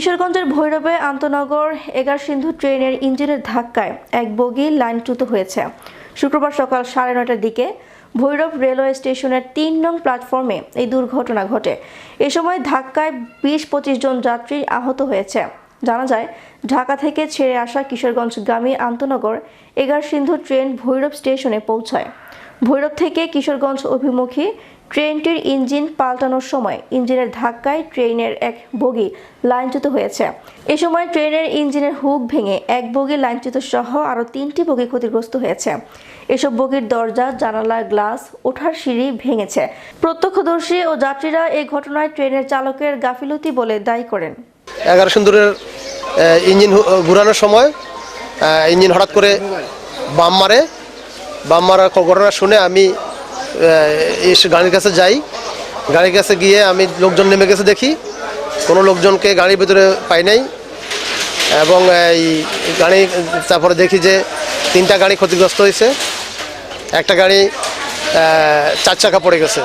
কিশোরগঞ্জের ভৈরবে আন্তনগর এগার সিন্ধু ট্রেনের ইঞ্জিনের ধাক্কায় এক বগি লাইনচ্যুত হয়েছে। শুক্রবার সকাল সাড়ে নয়টার দিকে ভৈরব রেলওয়ে স্টেশনের তিন নং প্ল্যাটফর্মে এই দুর্ঘটনা ঘটে। এ সময় ধাক্কায় বিশ পঁচিশ জন যাত্রী আহত হয়েছে। জানা যায়, ঢাকা থেকে ছেড়ে আসা কিশোরগঞ্জগামী আন্তনগর এগার সিন্ধু ট্রেন ভৈরব স্টেশনে পৌঁছায়। ভৈরব থেকে কিশোরগঞ্জ অভিমুখী ট্রেনটির ইঞ্জিন পাল্টানোর সময় ইঞ্জিনের ধাক্কায় ট্রেনের এক বগি লাইনচ্যুত হয়েছে। এ সময় ট্রেনের ইঞ্জিনের হুক ভেঙে এক বগি লাইনচ্যুত সহ আরও তিনটি বগি ক্ষতিগ্রস্ত হয়েছে। এসব বগির দরজা, জানালার গ্লাস, ওঠার সিঁড়ি ভেঙেছে। প্রত্যক্ষদর্শী ও যাত্রীরা এই ঘটনায় ট্রেনের চালকের গাফিলতি বলে দায়ী করেন। এগারো সুন্দরের ইঞ্জিন ঘুরানোর সময় ইঞ্জিন হঠাৎ করে বাম মারে বাম মারার ঘটনা শুনে আমি গাড়ির কাছে যাই। গাড়ির কাছে গিয়ে আমি লোকজন নেমে গেছে দেখি। কোনো লোকজনকে গাড়ির ভিতরে পাই নাই। এবং এই গাড়ি, তারপরে দেখি যে তিনটা গাড়ি ক্ষতিগ্রস্ত হয়েছে। একটা গাড়ি চার চাকা পড়ে গেছে।